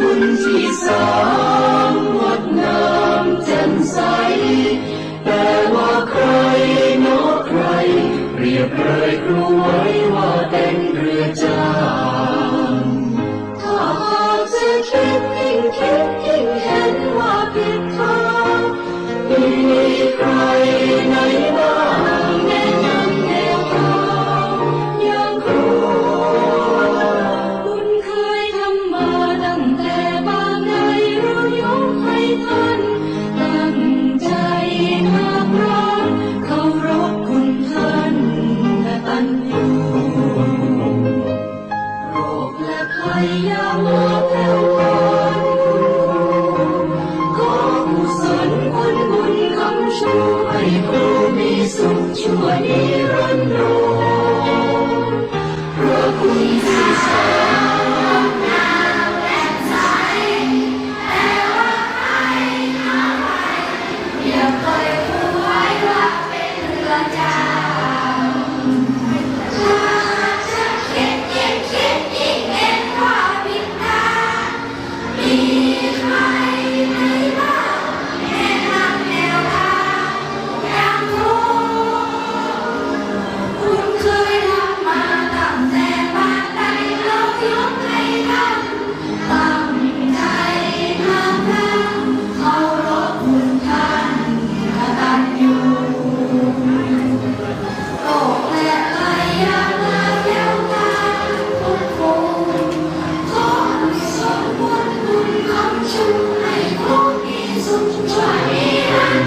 คุณที่สามงดงามแจ่มใส แต่ว่าใครโนใคร เรียบเลยครูไว้ว่าเป็นเรือจ้า чуманіра.